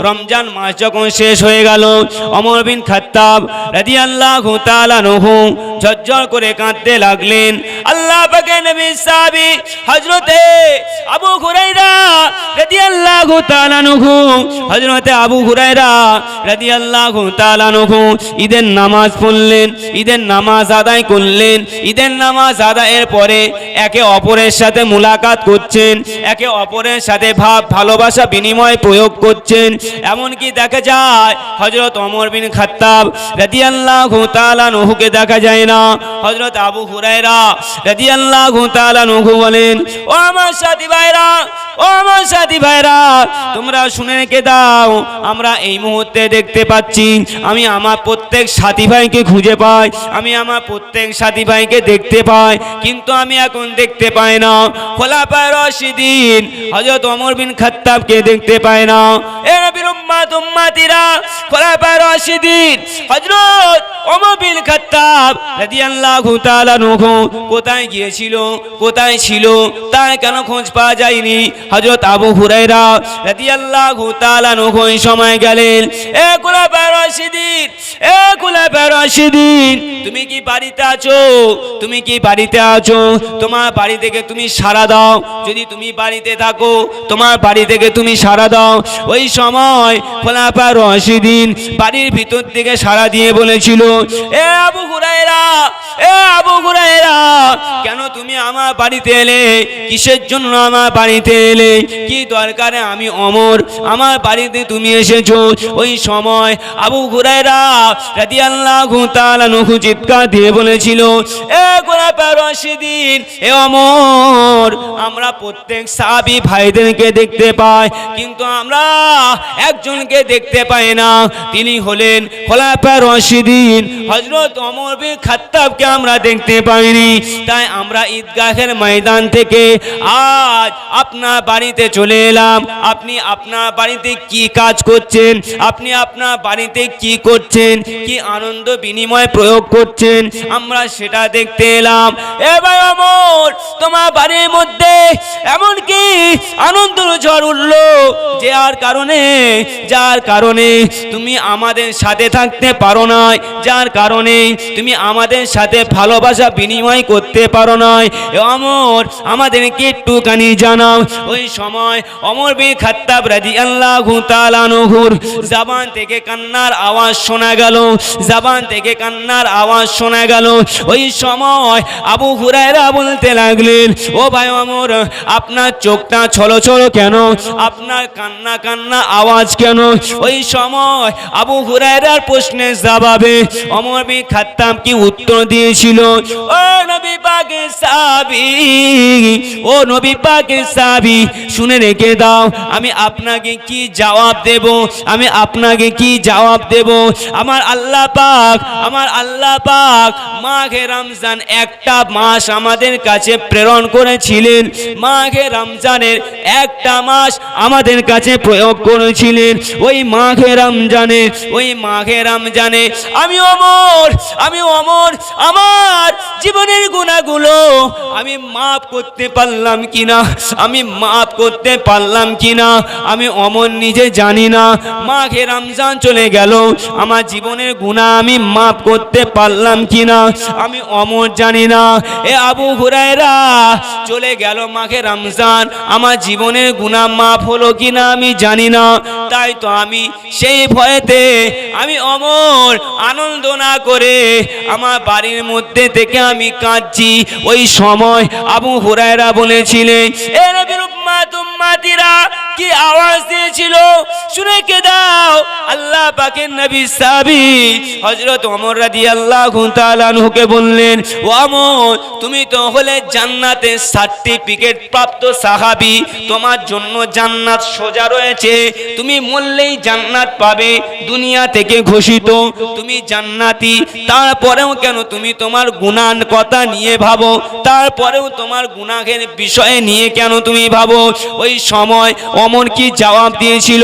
রমজান মাস যখন শেষ হয়ে গেল অমর বিন খাত্তাব রাদিয়াল্লাহু তাআলা নহু ঝরঝর করে কাঁদতে লাগলেন। আল্লাহ পাকের নবী সাহাবী হযরতে আবু হুরায়রা রাদিয়াল্লাহু তাআলা নহু হযরতে আবু হুরায়রা রাদিয়াল্লাহু তাআলা নহু ঈদের নামাজ পড়লেন, ঈদের নামাজ আদায় করলেন, ঈদের নামাজ আদায়ের পরে একে অপরের সাথে মুলাকাত করছেন, একে অপরের সাথে ভাব ভালোবাসা বিনিময় প্রয়োগ করছেন। এমনকি দেখা যায় হজরত অমর বিন খাত্তাব রাদিয়াল্লাহু তাআলা নহুকে দেখা যায় না। হজরত আবু হুরায়রা রাদিয়াল্লাহু তাআলা নহু বলেন, ও আমার সাথী ভাইরা, ও আমার সাথী ভাইরা, তোমরা শুনে রেখে দাও, আমরা এই মুহূর্তে দেখতে পাচ্ছি, আমি আমার প্রত্যেক সাথী ভাইকে খুঁজে পাই, আমি আমার প্রত্যেক সাথী ভাইকে দেখতে পাই, কিন্তু আমি এখন দেখতে পাই না। খোলাফায়ে রশিদিন হজরত ওমর বিন খাত্তাবকে দেখতে পাই না। এ উম্মাতিরা খোলাফায়ে রশিদিন হযরত ওমর বিন নহু কোথায় গিয়েছিল? কোথায় ছিল? তার কেন খোঁজ পাওয়া যায়নি? আবু সময় গেলেন, এ এ তুমি কি বাড়িতে আছো? তুমি কি বাড়িতে আছো? তোমার বাড়ি থেকে তুমি সাড়া দাও। যদি তুমি বাড়িতে থাকো, তোমার বাড়ি থেকে তুমি সাড়া দাও। ওই সময় খোলাফা রশিদিন বাড়ির ভিতর থেকে সাড়া দিয়ে বলেছিল, এ আবু হুরায়রা কেন তুমি আমার বাড়িতে এলে? কিসের জন্য আমার বাড়িতে এলে? কি দরকারে আমি অমর? আমার বাড়িতে তুমি এসেছ। ওই সময় আবু দিয়ে বলেছিল অমর, আমরা প্রত্যেক ভাইদেরকে দেখতে পাই, কিন্তু আমরা একজনকে দেখতে পাই না। তিনি হলেন খোলাফা রশিদিন, হযরত ওমর বিন খাত্তাবকে আমরা দেখতে পাইনি। তাই আমরা ঈদগাহের ময়দান থেকে আজ আপনার বাড়িতে চলে এলাম। আপনি আপনার বাড়িতে কি কাজ করছেন? আপনি আপনার বাড়িতে কি করছেন? কি আনন্দ বিনিময় প্রয়োগ করছেন? আমরা সেটা দেখতে এলাম। এবার অমর, তোমার বাড়ির মধ্যে এমন কি আনন্দ ঝড় উঠল। যে আর কারণে যার কারণে তুমি আমাদের সাথে থাকতে পারো না যার কারণে তুমি আমাদের সাথে ভালোবাসা বিনিময় করতে পারো না অমর, আমাদেরকে একটুখানি জানাও। ওই সময় অমর বি খাত্তাব রাজি আল্লাহ তালানহুর জাবান থেকে কান্নার আওয়াজ শোনা গেল। জাবান থেকে কান্নার আওয়াজ শোনা গেল। ওই সময় আবু হুরায়রা বলতে লাগলেন, ও ভাই অমর, আপনার চোখটা ছলো ছলো কেন? আপনার কান্না কান্না আওয়াজ কেন? ওই সময় আবু হুরায়রার প্রশ্নের জবাবে অমর বি খাত্তাব কি উত্তর দিয়েছিল? ও নবী পাকে সাবি ও নবী পাকে সাবি শুনে রেখে দাও, আমি আপনাকে কি জবাব দেব? আমি আপনাকে কি জবাব দেব? আমার আল্লাহ পাক, আমার আল্লাহ পাক মাঘে রমজান একটা মাস আমাদের কাছে প্রেরণ করেছিলেন। মাঘে রমজানের একটা মাস আমাদের কাছে প্রয়োগ করেছিলেন। ওই মাঘে রমজানে, ওই মাঘে রমজানে আমি অমর আমি অমর, আমার জীবনের গুণাগুলো আমি মাফ করতে পারলাম কিনা? আমি মাফ করতে পারলাম কিনা? আমি অমর নিজে জানি না। মাঘে রমজান চলে গেল, আমার জীবনের গুণা আমি মাফ করতে পারলাম কিনা? আমি অমর জানি না। এ আবু হুরায়রা চলে গেল মাঘে রমজান আমার জীবনের গুণা মাফ হলো কি না আমি জানি না। তাই তো আমি সেই ভয়েতে আমি অমর আনন্দ না করে আমার বাড়ির মধ্যে থেকে আমি কাঁদছি। ওই সময় আবু হুরায়রা বলেছিলেন, এ বিরূপ মা উম্মাতিরা কি আওয়াজ দিয়েছিল? শুনে কে দাও? আল্লাহ পাকের নবী সাবি হযরত ওমর রাদিয়াল্লাহু তাআলা আনহুকে বললেন, ও আমর, তুমি তো হলে জান্নাতের সার্টিফিকেট প্রাপ্ত সাহাবী, তোমার জন্য জান্নাত সোজা রয়েছে। তুমি মরলেই জান্নাত পাবে দুনিয়া থেকে ঘোষিত। তুমি জান্নাতি, তারপরেও কেন তুমি তোমার গুণান কথা নিয়ে ভাবো? তারপরেও তোমার গুনাহের বিষয়ে নিয়ে কেন তুমি ভাবো? ওই সময় অমর কি জবাব দিয়েছিল?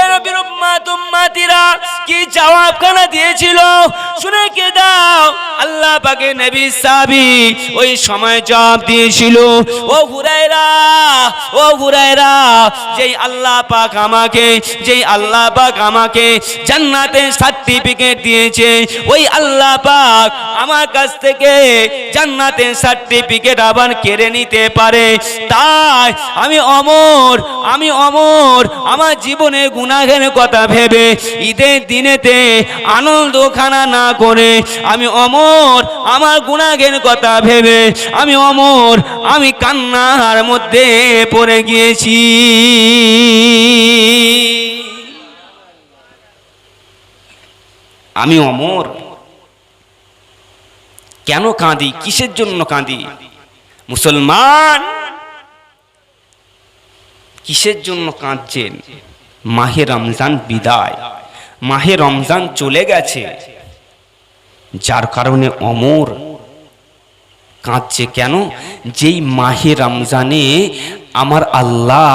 এর বিরুম্মা তুম্মাতিরা কি জবাবখানা দিয়েছিল? পাকে নবী সাবি ওই সময় জবাব দিয়েছিল, ও হুরাইরা ও হুরাইরা যেই আল্লাহ পাক আমাকে, যেই আল্লাহ পাক আমাকে জান্নাতে সার্টিফিকেট দিয়েছে, ওই আল্লাহ পাক আমার কাছ থেকে জান্নাতের সার্টিফিকেট আবার কেড়ে নিতে পারে। তাই আমি অমর আমি অমর, আমার জীবনে গুনাহের কথা ভেবে ঈদের দিনেতে আনন্দখানা না করে আমি অমর আমার গুনাহের কথা ভেবে আমি অমর, আমি কান্নার মধ্যে পড়ে গিয়েছি। আমি অমর? কেন কাঁদি? কিসের জন্য কাঁদি? মুসলমান? কিসের জন্য কাঁদছেন? মাহে রমজান বিদায়, মাহে রমজান চলে গেছে। যার কারণে অমর কাঁদছে কেন? যেই মাহে রমজানে আমার আল্লাহ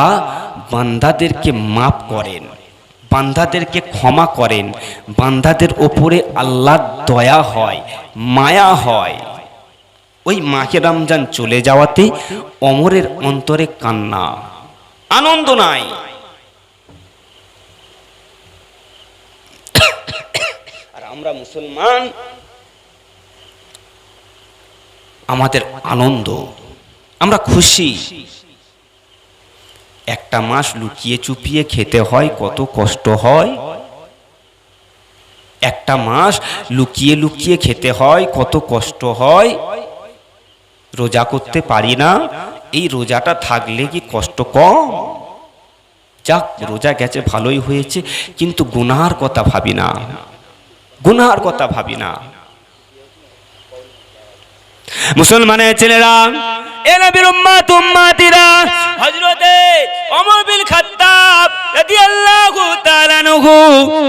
বান্দাদেরকে মাফ করেন, বান্দাদেরকে ক্ষমা করেন, বান্দাদের ওপরে আল্লাহ দয়া হয়, মায়া হয়। ওই মাহে রমজান চলে যাওয়াতে অমরের অন্তরে কান্না, আনন্দ নাই। আর আমরা মুসলমান আমাদের আনন্দ। আমরা খুশি। একটা মাস লুকিয়ে চুপিয়ে খেতে হয়, কত কষ্ট হয়। একটা মাস লুকিয়ে লুকিয়ে খেতে হয়, কত কষ্ট হয়। রোজা করতে পারি না, এই রোজাটা থাকলে কি কষ্ট কম? যাক, রোজা গেছে, ভালোই হয়েছে, কিন্তু গুনার কথা ভাবি না। গুনার কথা ভাবি না। মুসলমানের ছেলেরা এ নবীর উম্মাত উম্মাতিরা। হযরতে ওমর বিন খাত্তাব রাদিয়াল্লাহু তাআলা আনহু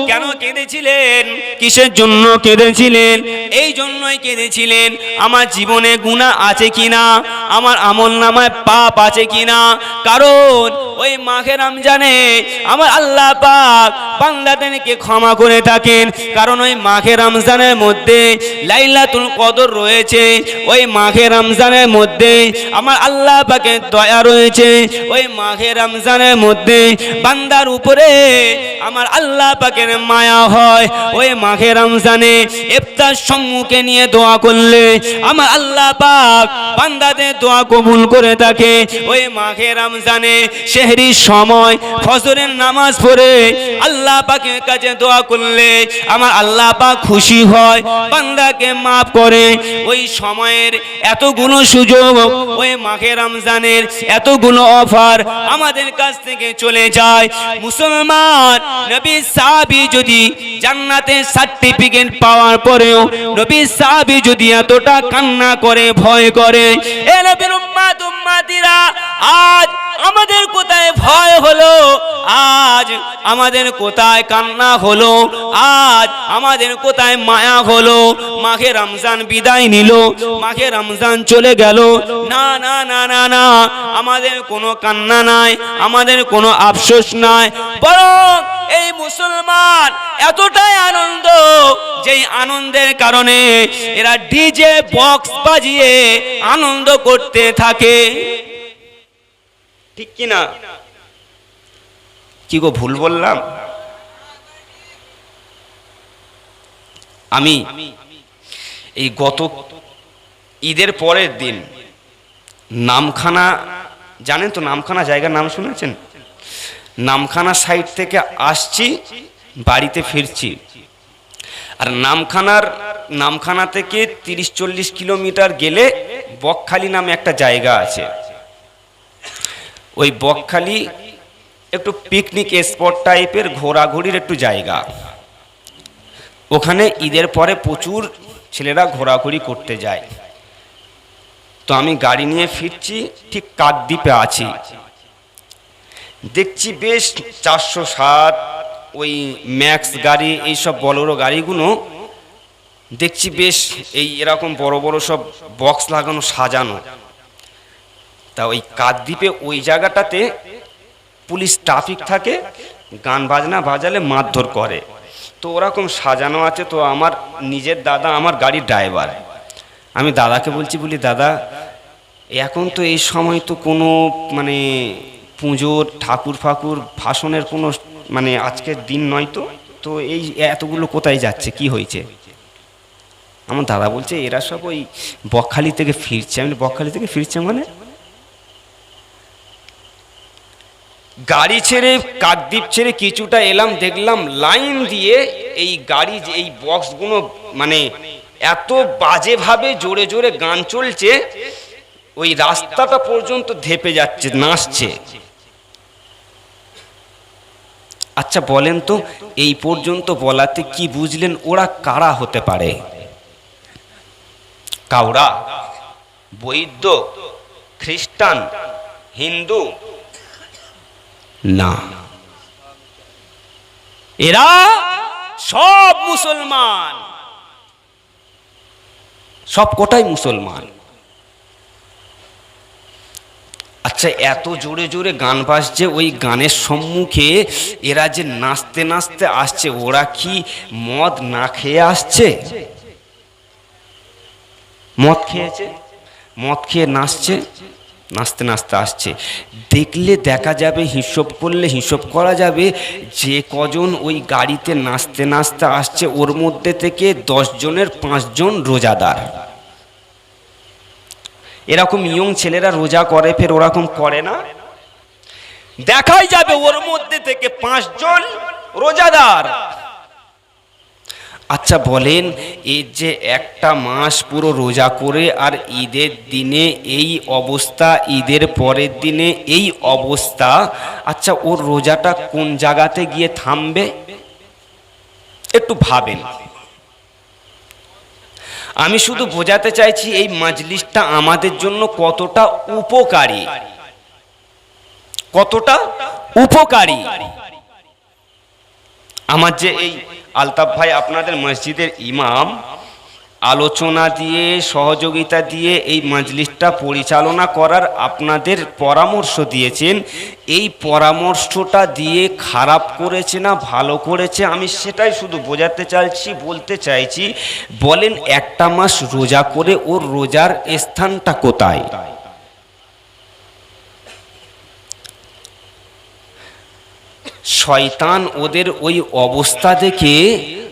কেন কেঁদেছিলেন? কিসের জন্য কেঁদেছিলেন? এই জন্যই কেঁদেছিলেন। আমার জীবনে গুনাহ আছে কিনা? আমার আমল নামায় পাপ আছে কিনা? কারণ ওই মাঘে রমজানে আমার আল্লাহ পাক বান্দাদেরকে ক্ষমা করে থাকেন। কারণ ওই মাঘে রমজানের মধ্যে লাইলাতুল কদর রয়েছে। ওই মাঘে রমজানের মধ্যে আমার আল্লাহ পাকের দয়া রয়েছে। ওই মাঘে রমজানের মধ্যে বান্দার উপরে আমার আল্লাহ পাকের মায়া হয়। ওই মাঘে রমজানে ইফতার সম্মুখে নিয়ে দোয়া করলে আমার আল্লাহ পাক বান্দাদের দোয়া কবুল করে থাকে। ওই মাঘে রমজানে শেহরির সময়, ফজরের নামাজ পড়ে আল্লাহ পাকের কাছে দোয়া করলে আমার আল্লাহ পাক খুশি হয়, বান্দাকে মাফ করে। ওই সময়ের এতগুলো সুযোগ ওই মাঘে রমজানের এতগুলো অফার আমাদের কাছ থেকে চলে যায়। মুসলমান, নবী সাহাবি যদি জান্নাতে সার্টিফিকেট পাওয়ার পরেও নবী সাহাবি যদি এতটা কান্না করে, ভয় করে, এ নবীর উম্মাত উম্মাতিরা আজ আমাদের কোথায় ভয় হলো? আজ আমাদের কোথায় কান্না হলো? আজ আমাদের কোথায় মায়া হলো? মাঘে রমজান বিদায় নিল। মাঘে রমজান চলে গেল। না না না না না, আমাদের কোনো কান্না নাই, আমাদের কোনো আফসোস নাই। বরং এই মুসলমান এতটাই আনন্দ, যেই আনন্দের কারণে এরা ডিজে বক্স বাজিয়ে আনন্দ করতে থাকে। ঠিক কি না কি গো, ভুল বললাম? আমি এই গত ঈদের পরের দিন নামখানা, জানেন তো নামখানা জায়গার নাম শুনেছেন? নামখানা সাইড থেকে আসছি, বাড়িতে ফিরছি। আর নামখানার, নামখানা থেকে তিরিশ চল্লিশ কিলোমিটার গেলে বকখালি নামে একটা জায়গা আছে। ওই বকখালি একটু পিকনিক স্পট টাইপের ঘোরাঘুরির একটু জায়গা। ওখানে ঈদের পরে প্রচুর ছেলেরা ঘোরাঘুরি করতে যায়। তো আমি গাড়ি নিয়ে ফিরছি, ঠিক কাকদ্বীপে আছি। দেখছি বেশ চারশো সাত ওই ম্যাক্স গাড়ি, এইসব বড়ো গাড়িগুলো, দেখছি বেশ এই এরকম বড় বড় সব বক্স লাগানো, সাজানো। তা ওই কাকদ্বীপে ওই জায়গাটাতে পুলিশ ট্রাফিক থাকে, গান বাজনা বাজালে মারধর করে। তো ওরকম সাজানো আছে, তো আমার নিজের দাদা আমার গাড়ির ড্রাইভার আমি দাদাকে বলছি, বলি, দাদা, এখন তো এই সময় তো কোনো মানে পুজোর ঠাকুর ফাকুর ভাষণের কোনো মানে আজকের দিন নয় তো। তো এই এতগুলো কোথায় যাচ্ছে, কি হয়েছে? আমার দাদা বলছে, এরা সব ওই বকখালি থেকে ফিরছে। আমি বকখালি থেকে ফিরছে মানে? গাড়ি ছেড়ে, কাকদ্বীপ ছেড়ে কিছুটা এলাম, দেখলাম লাইন দিয়ে এই গাড়ি এই বক্সগুলো মানে এত বাজেভাবে জোরে জোরে গান চলছে, ওই রাস্তাটা পর্যন্ত ধেপে যাচ্ছে, নাচছে। আচ্ছা বলেন তো, এই পর্যন্ত বলাতে কি বুঝলেন, ওরা কারা হতে পারে? কাউরা, বৈদ্য, খ্রিস্টান, হিন্দু না। এরা সব মুসলমান। সব কোটাই মুসলমান। আচ্ছা এত জোরে জোরে গান বাজছে, ওই গানের সম্মুখে এরা যে নাচতে নাচতে আসছে, ওরা কি মদ না খেয়ে আসছে? মদ খেয়েছে? মদ খেয়ে নাচছে? নাচতে নাচতে আসছে। দেখলে দেখা যাবে, হিসেব করলে হিসেব করা যাবে, যে কজন ওই গাড়িতে নাচতে নাচতে আসছে, ওর মধ্যে থেকে দশ জনের পাঁচজন রোজাদার। এরকম ইয়ং ছেলেরা রোজা করে, ফের ওরকম করে না? দেখাই যাবে ওর মধ্যে থেকে পাঁচজন রোজাদার। আচ্ছা বলেন, এই যে একটা মাস পুরো রোজা করে আর ঈদের দিনে এই অবস্থা, ঈদের পরের দিনে এই অবস্থা আচ্ছা ওর রোজাটা কোন জায়গাতে গিয়ে থামবে? একটু ভাবেন। আমি শুধু বোঝাতে চাইছি এই মাজলিসটা আমাদের জন্য কতটা উপকারী। কতটা উপকারী? আমার যে এই আলতাফ ভাই আপনাদের মসজিদের ইমাম, আলোচনা দিয়ে, সহযোগিতা দিয়ে এই মজলিসটা পরিচালনা করার আপনাদের পরামর্শ দিয়েছেন। এই পরামর্শটা দিয়ে খারাপ করেছে না, ভালো করেছে, আমি সেটাই শুধু বোঝাতে চাইছি, বলতে চাইছি, বলেন একটা মাস রোজা করে ওর রোজার স্থানটা কোথায়? শয়তান ওদের ওই অবস্থা দেখে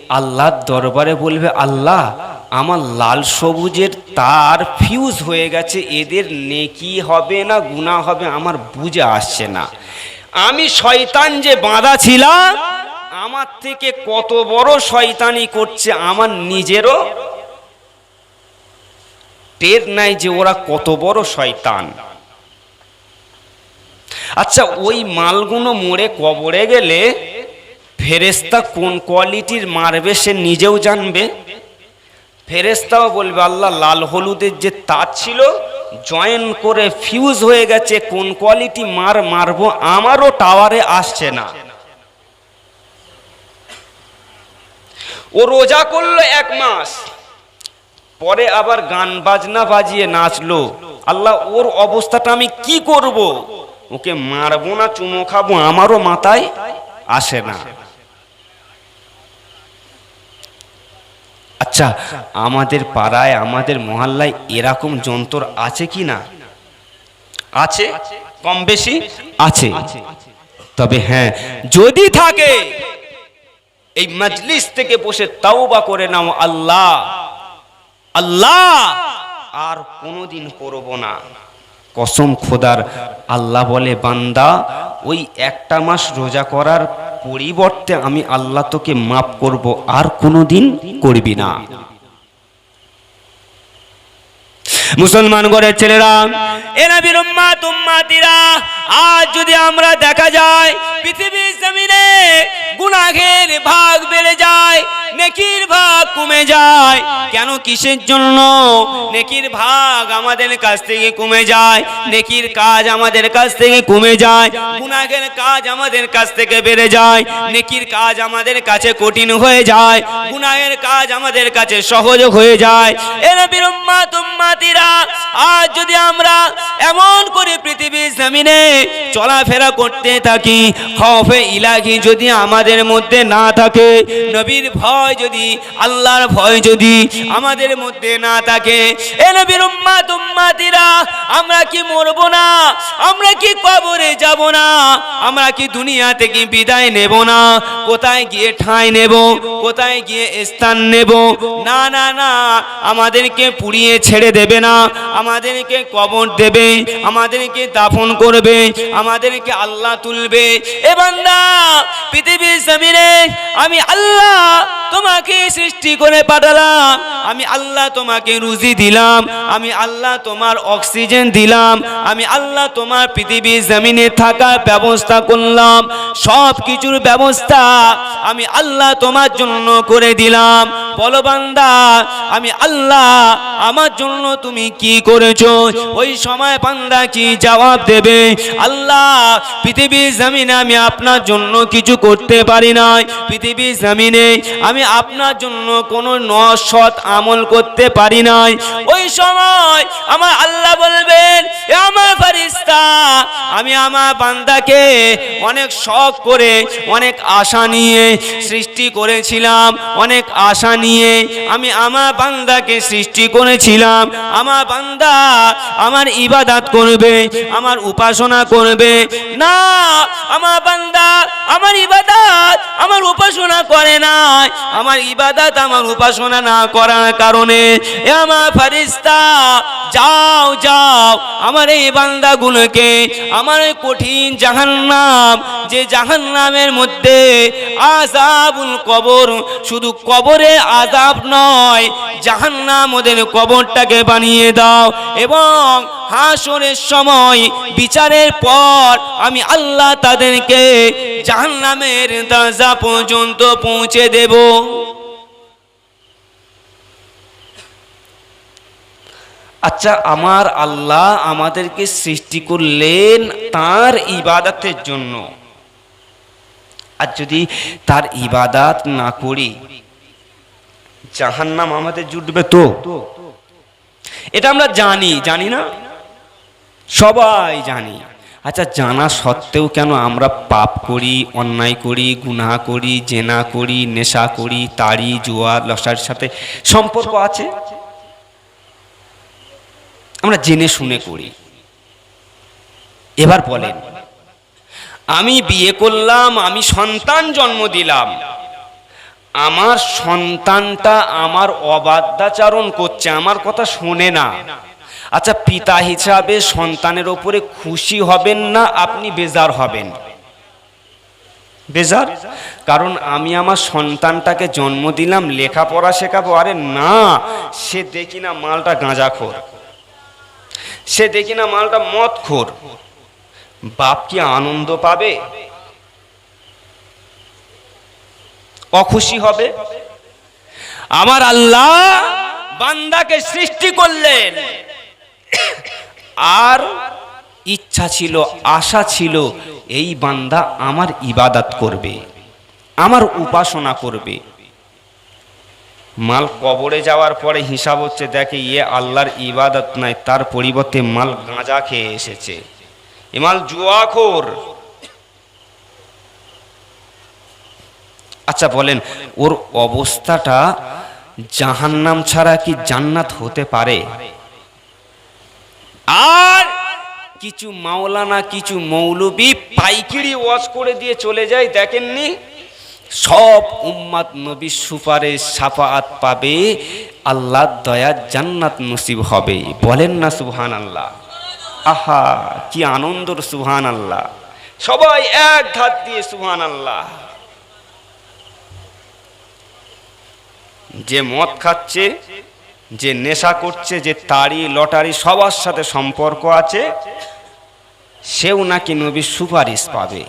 আল্লাহর দরবারে বলবে, আল্লাহ, আমার লাল সবুজের তার ফিউজ হয়ে গেছে, এদের নেকি হবে না গুণা হবে, আমার বুঝে আসছে না। আমি শয়তান যে বাঁধা ছিলাম, আমার থেকে কত বড় শয়তানি করছে, আমার নিজেরও টের নাই যে ওরা কত বড় শয়তান। আচ্ছা ওই মালগুলো মরে কবরে গেলে ফেরেস্তা কোন কোয়ালিটির মারবে সে নিজেও জানবে। ফেরেস্তাও বলবে, আল্লাহ, লাল হলুদের যে তার ছিল, জয়েন করে ফিউজ হয়ে গেছে, কোন কোয়ালিটি মার মারবো আমারও টাওয়ারে আসছে না। ও রোজা করল এক মাস, পরে আবার গান বাজনা বাজিয়ে নাচলো। আল্লাহ, ওর অবস্থাটা আমি কি করব? ওকে মারবো না চুমো খাব, আমারও মাথায় আসে না। আচ্ছা আমাদের পাড়ায়, আমাদের মহল্লায় এরকম যন্ত্র আছে কি না? আছে, কম বেশি? আছে। তবে হ্যাঁ যদি থাকে, এই মজলিস থেকে বসে তাওবা করে নাও, আল্লাহ। আল্লাহ, আর কোনোদিন করব না। কসম খোদার, আল্লাহ বলে, বান্দা, ওই একটা মাস রোজা করার পরিবর্তে আমি আল্লাহ তোকে মাফ করব, আর কোনো দিন করবি না। মুসলমান ঘরের ছেলেরা এরা বিরম্মা তুম্মাতিরা আজ যদি আমরা দেখা যায়, পৃথিবীর জমিনে গুনাহের ভাগ বেড়ে যায়, নেকির ভাগ কমে যায়, কেন কিসের জন্য? নেকির ভাগ আমাদের কাছ থেকে কমে যায়, নেকির কাজ আমাদের কাছ থেকে কমে যায়, গুনাহের কাজ আমাদের কাছ থেকে বেড়ে যায়, নেকির কাজ আমাদের কাছে কঠিন হয়ে যায়, গুনাহের কাজ আমাদের কাছে সহজ হয়ে যায়। এর বিরম্মা তুম্মাতিরা আজ যদি আমরা এমন করে পৃথিবীর জমিনে চলাফেরা করতে থাকি খফে ইলাহি যদি আমাদের মধ্যে না থাকে, নবীর ভয় যদি, আল্লাহর ভয় যদি আমাদের মধ্যে না থাকে, এ নবীর উম্মাত উম্মাতিরা, আমরা কি মরবো না? আমরা কি কবরে যাব না? আমরা কি দুনিয়া থেকে বিদায় নেব না? কোথায় গিয়ে ঠাঁই নেব? কোথায় গিয়ে স্থান নেব? না না না, আমাদেরকে পুড়িয়ে ছেড়ে দেবে না। আমাদেরকে কবর দেবে, আমাদেরকে দাফন করবে, আমাদেরকে আল্লাহ তুলবে। এ বান্দা, পৃথিবীর জমিনে আমি আল্লাহ তোমাকে সৃষ্টি করে পাঠালাম, আমি আল্লাহ তোমাকে রুজি দিলাম, আমি আল্লাহ তোমার অক্সিজেন দিলাম, আমি আল্লাহ তোমার পৃথিবীর জমিনে থাকার ব্যবস্থা করলাম সব কিছুর ব্যবস্থা আমি আল্লাহ তোমার জন্য করে দিলাম। বলো বান্দা, আমি আল্লাহ আমার জন্য তুমি কি করেছ? ওই সময় বান্দা কি জবাব দেবে? আল্লাহ, পৃথিবীর জমিনে আমি আপনার জন্য কিছু করতে পারি নাই। পৃথিবীর জমিনে আমি আপনার জন্য কোনো নসৎ আমল করতে পারি নাই। ওই সময় আমার আল্লাহ বলবেন, "এ আমার ফারিস্তা আমি আমার বান্দাকে অনেক শখ করে, অনেক আশা নিয়ে সৃষ্টি করেছিলাম, অনেক আশা নিয়ে আমি আমার বান্দাকে সৃষ্টি করেছিলাম। আমার বান্দা আমার ইবাদাত করবে আমার উপাসনা করবে। না আমার বান্দা আমার ইবাদাত আমার উপাসনা করে না আমার ইবাদাত আমার উপাসনা না করার কারণে, এ আমার ফারিস্তা যাও যাও, আমার এই বান্দাগুলোকে, আমার কঠিন জাহান্নাম, যে জাহান্নামের মধ্যে আজাবুল কবর শুধু কবরে আজাব নয়, জাহান্নাম ওদের কবরটাকে বানিয়ে দাও এবং হাসরের সময় বিচারের পর আমি আল্লাহ তাদেরকে জাহান্নামের দরজা পর্যন্ত পৌঁছে দেব। আচ্ছা আমার আল্লাহ আমাদেরকে সৃষ্টি করলেন তার ইবাদতের জন্য। আর যদি তার ইবাদাত না করি, জাহান্নাম আমাদের জুটবে তো? এটা আমরা জানি জানি না? সবাই জানি। আচ্ছা জানা সত্ত্বেও কেন আমরা পাপ করি, অন্যায় করি, গুনাহ করি, জেনা করি, নেশা করি তাড়ি জুয়া, লসার সাথে সম্পর্ক আছে? আমরা জেনে শুনে করি। এবার বলেন, আমি বিয়ে করলাম, আমি সন্তান জন্ম দিলাম। আমার সন্তানটা আমার অবাধ্যাচারণ করছে, আমার কথা শোনে না। আচ্ছা পিতা হিসাবে সন্তানের ওপরে খুশি হবেন না আপনি বেজার হবেন? বেজার? কারণ আমি আমার সন্তানটাকে জন্ম দিলাম, লেখাপড়া শেখাবো। আরে না, সে দেখি না মালটা গাঁজাখোর। সে দেখি না মালটা মদ খোর বাপ কি আনন্দ পাবে? অখুশি হবে? আমার আল্লাহ বান্দাকে সৃষ্টি করলেন। আর ইচ্ছা ছিল, আশা ছিল, এই বান্দা আমার ইবাদাত করবে, আমার উপাসনা করবে। মাল কবরে যাওয়ার পরে হিসাব হচ্ছে, দেখে ইয়ে আল্লাহর ইবাদত নাই, তার পরিবর্তে মাল গাঁজা খেয়ে এসেছে। এ মাল জুয়াখোর আচ্ছা বলেন, ওর অবস্থাটা জাহান্নাম ছাড়া কি জান্নাত হতে পারে আর কিছু মাওলানা, কিছু মৌলবি পাইকিরি ওয়াজ করে দিয়ে চলে যায়, দেখেননি? সব উম্মাদ নবী সুপারিশ সাফাত পাবে আল্লাহ দয়া জান্নাত নসিব হবে। বলেন না সুবহান আল্লাহ আহা, কি আনন্দর সুবহান আল্লাহ সবাই এক ধাত দিয়ে সুবহান আল্লাহ যে মদ খাচ্ছে যে নেশা করছে, যে তাড়ি লটারি, সবার সাথে সম্পর্ক আছে, সেও নাকি নবীর সুপারিশ পাবে।